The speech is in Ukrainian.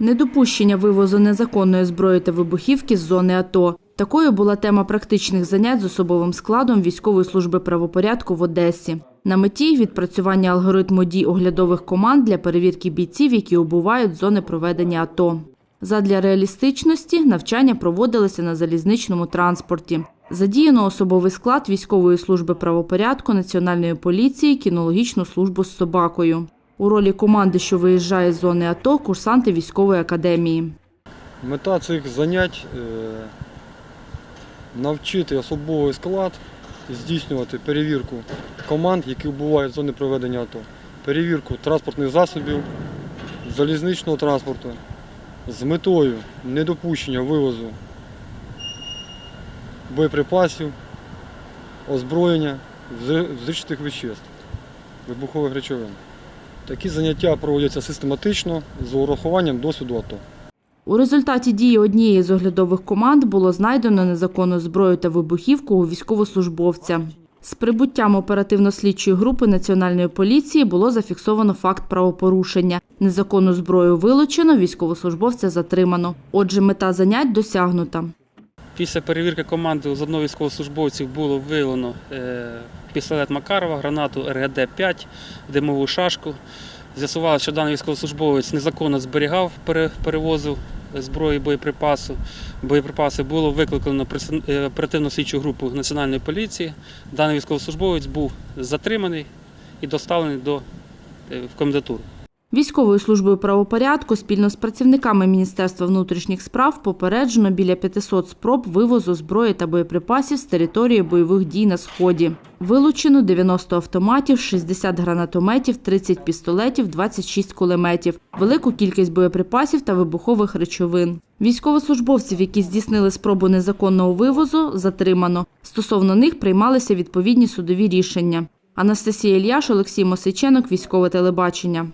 Недопущення вивозу незаконної зброї та вибухівки з зони АТО. Такою була тема практичних занять з особовим складом військової служби правопорядку в Одесі. На меті відпрацювання алгоритму дій оглядових команд для перевірки бійців, які убувають зони проведення АТО. Задля реалістичності навчання проводилися на залізничному транспорті. Задіяно особовий склад військової служби правопорядку, національної поліції, кінологічну службу з собакою. У ролі команди, що виїжджає з зони АТО, курсанти військової академії. Мета цих занять е, навчити особовий склад здійснювати перевірку команд, які вбувають з зони проведення АТО, перевірку транспортних засобів, залізничного транспорту з метою недопущення вивозу боєприпасів, озброєння, взри- взривчатих веществ, вибухових речовин. Такі заняття проводяться систематично з урахуванням досвіду АТО. У результаті дії однієї з оглядових команд було знайдено незаконну зброю та вибухівку у військовослужбовця. З прибуттям оперативно-слідчої групи Національної поліції було зафіксовано факт правопорушення. Незаконну зброю вилучено, військовослужбовця затримано. Отже, мета занять досягнута. Після перевірки команди з одного військовослужбовців було виявлено е, пістолет Макарова, гранату РГД-5, димову шашку. З'ясувалося, що даний військовослужбовець незаконно зберігав, пере- перевозив зброї боєприпасу. боєприпаси. Було викликано оперативно е, оперативну слідчу групу Національної поліції. Даний військовослужбовець був затриманий і доставлений до, е, в комендатуру. Військовою службою правопорядку спільно з працівниками Міністерства внутрішніх справ попереджено біля 500 спроб вивозу зброї та боєприпасів з території бойових дій на Сході. Вилучено 90 автоматів, 60 гранатометів, 30 пістолетів, 26 кулеметів, велику кількість боєприпасів та вибухових речовин. Військовослужбовців, які здійснили спробу незаконного вивозу, затримано. Стосовно них приймалися відповідні судові рішення. Анастасія Ільяш, Олексій Мосиченок, Військове телебачення.